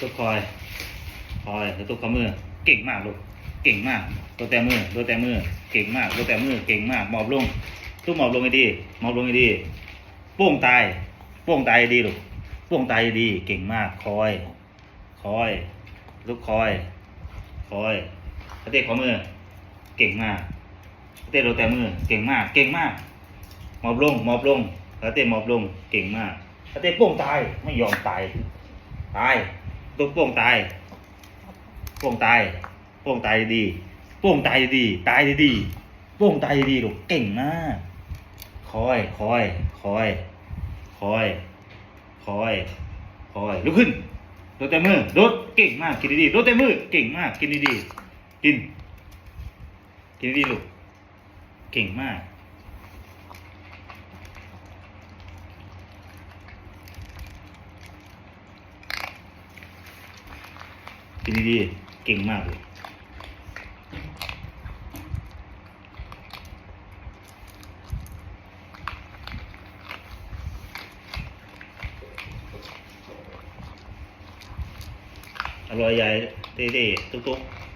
ตุ๊กคอย คอยแล้วตุ๊กข้อมือ เก่งมากลูก เก่งมาก ตัวแต่มือ ตัวแต่มือ เก่งมาก ตัวแต่มือ เก่งมาก หมอบลง ทุกหมอบลงให้ดี หมอบลงให้ดี โป้งตาย โป้งตายให้ดีลูก โป้งตายให้ดี เก่งมาก คอย คอย ลูกคอย คอยสเตะข้อมือ เก่งมากสเตะตัวแต่มือ เก่งมาก เก่งมาก หมอบลง หมอบลงสเตะหมอบลง เก่งมากสเตะโป้งตาย ไม่ยอมตาย ตาย ตุ๊กโป้งตายโป้งตายโป้งตายดีโป้งตายดี ตายดีๆโป้งตายดีลูกเก่งมากคอยคอยคอยคอยคอยคอยลุกขึ้นโดดแต่มือโดดเก่งมากกินดีๆโดดแต่มือเก่งมากกินดีๆกิน กินดีๆลูกเก่งมาก กินดีๆ เก่งมากเลย อร่อยใหญ่เตะๆตุ๊กๆ